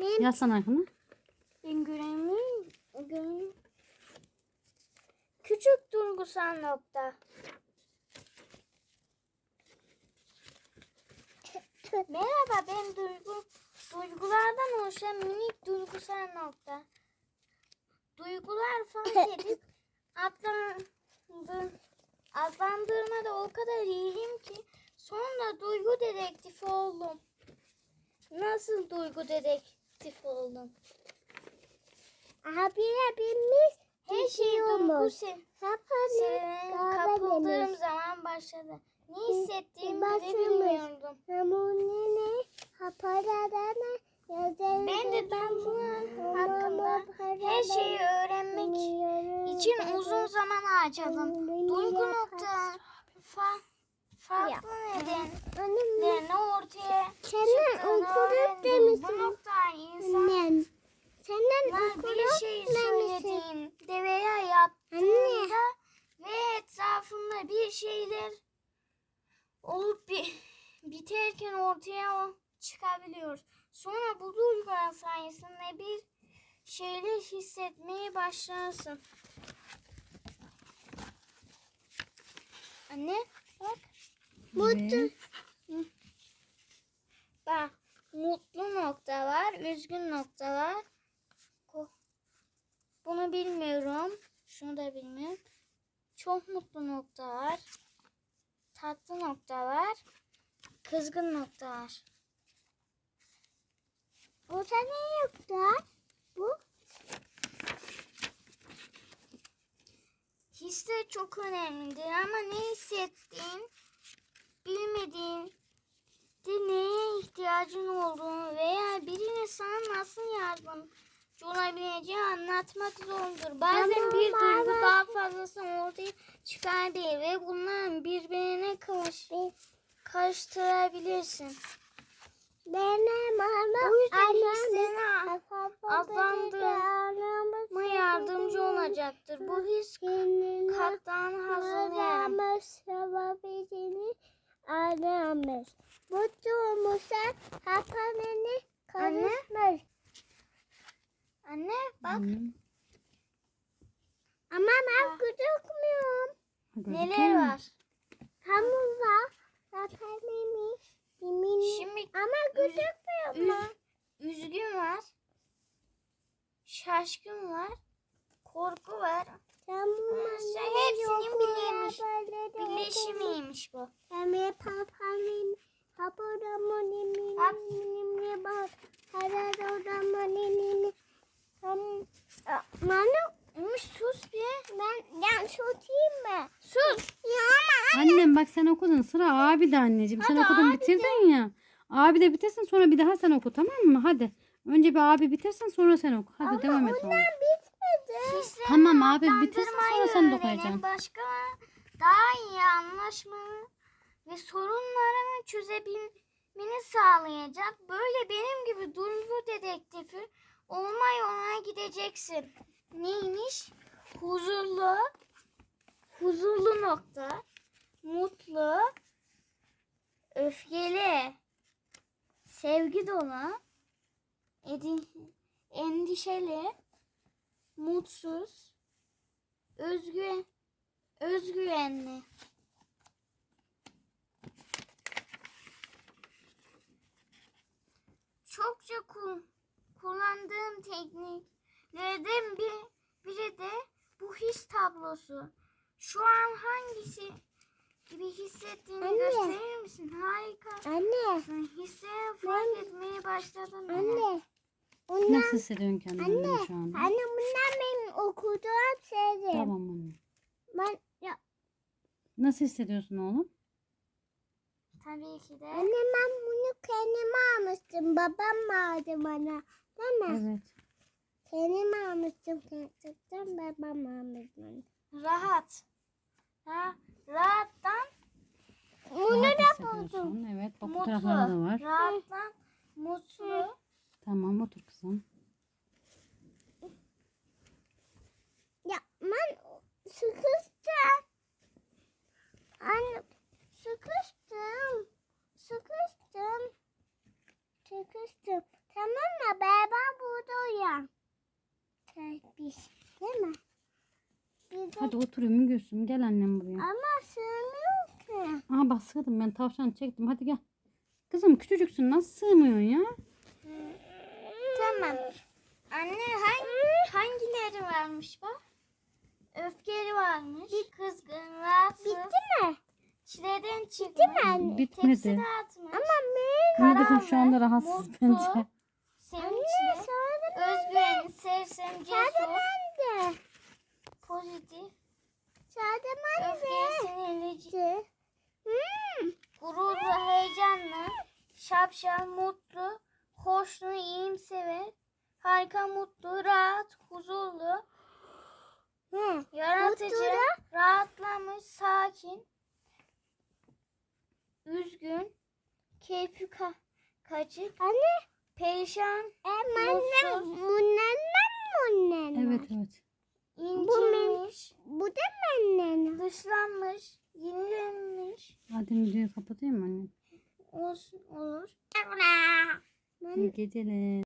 Ben, Yazsana Aykın'a. ben göremiyorum. göremiyorum. Küçük duygusal nokta. Merhaba ben duygu duygulardan oluşan minik duygusal nokta. Duygular fark edip adlandır, adlandırmada o kadar iyiyim ki sonra duygu dedektifi oldum. Nasıl duygu dedektif oldum? Abi abimiz Her şey olmuş. sevene kapıldığım zaman başladı. Ne hissettiğimi bile bilmiyordum. Namunene haparadana yazarım. Ben de duygular hakkında her şeyi öğrenmek için uzun zaman harcadım. Duygu nokta fa, farklı nedenlerini ortaya Senden çıktığını öğrendim. Bu demişsin. nokta insanlar Annem. Senden okuduk bir şey demişsin. söylediğinde veya yaptığında Anne. ve etrafında bir şeyler olup bir, biterken ortaya çıkabiliyor. Sonra bu duygular sayesinde bir şeyler hissetmeye başlarsın. Anne bak. Evet. Bak mutlu nokta var, üzgün nokta var. Bunu bilmiyorum. Şunu da bilmiyorum. Çok mutlu nokta var. Tatlı nokta var. Kızgın nokta var. Orada ne yoktu? Bu Hisler çok önemlidir ama ne hissettiğin, bilmediğin de neye ihtiyacın olduğunu veya birine sana nasıl yardımcı olabileceğini anlatmak zordur. Bazen Ama bir duygu daha fazlasını ortaya çıkarabilir ve bunların birbirine karıştırabilirsin. benim anam. O yüzden annem adlandırma Ama yardımcı olacaktır. Bu his katlarını hazırlayan. Aramız. Mutluğumuza hapanını konuşmuş. Anne bak Hmm. Ama ben gözükmüyorum. Gözüküyor neler var. Hamur var. Şimdi Ama gözükmüyor mu? Üz, üzgün var. Şaşkın var. Korku var. Tamam. Sen hepsinin birlemiş- Birleşimiymiş bu. Hem papanın hapuramın Bak. eminimle bak. Hararoramın Tamam. Manu sus bir. ben yan tutayım mı? Sus. Ama Annem bak sen okudun. Sıra abi de anneciğim. Sen Hadi okudun abi bitirdin ya. Abi de bitirsin sonra bir daha sen oku tamam mı? Hadi. Önce bir abi bitirsin sonra sen oku. Hadi devam et oğlum. bitmedi. Hislerini Tamam abi, bitirsin, sonra sen de okuyacaksın. Başka daha iyi anlaşmanı ve sorunlarını çözebilmeni sağlayacak. Böyle benim gibi duygu dedektifi olma yoluna gideceksin. Neymiş? Huzurlu, huzurlu nokta, mutlu, öfkeli, sevgi dolu, endişeli, mutsuz, özgüven, özgüvenli. Çokça kul- kullandığım tekniklerden bir, biri de bu his tablosu. Şu an hangisi gibi hissettiğini Anne. gösterir misin? Harika. Anne. Hisleri fark etmeye başladım. Anne. Bunlar, Nasıl hissediyorsun kendini Anne. şu anda? anne bunlar benim okuduğum şeyler. Tamam anne. Ben, ya, Nasıl hissediyorsun oğlum? Tabii ki de. anne ben bunu kendime almıştım. Babam aldı bana. Değil mi? Evet. Kendim almıştım gerçekten. Babam almış bana. Rahat. Ha, rahattan Bunu Rahat da buldum. Evet bak bu mutlu. taraflarda da var. Rahattan mutlu. Tamam otur kızım. Ya ben sıkıştım. Anne sıkıştım. Sıkıştım. Sıkıştım. Tamam mı? Beraber Şey, biz. Değil mi? Bir Hadi oturuyorum Gülsüm. Gel annem buraya. ama sığmıyor ki. Aha bak sığdım ben tavşan çektim. Hadi gel. Kızım küçücüksün nasıl sığmıyorsun ya? Tamam. Anne hangi, hangileri varmış bak? Öfkeli varmış. Kızgın, rahatsız. Bitti mi? Çileden çıkmış. Bitti mi anne? Bitmedi. Ama ben Ama kızım şu anda rahatsız mutlu, bence. anne Sevinçli, özgüvenli, sersem, Sade cesur, ben de. Pozitif, öfkeli, sinirli, de. Hmm. gururlu, heyecanlı, şapşal, mutlu, hoşlu, iyimsever, harika, mutlu, rahat, huzurlu, He. yaratıcı, Mutlu rahatlamış, sakin, üzgün, keyfi ka- kaçık, Anne. perişan, Em annem. Mutsuz. Bunlar bunlar. Evet evet. İncinmiş, Bu da benim. dışlanmış, yenilenmiş, Hadi videoyu kapatayım mı anne? olsun olur. İyi geceler.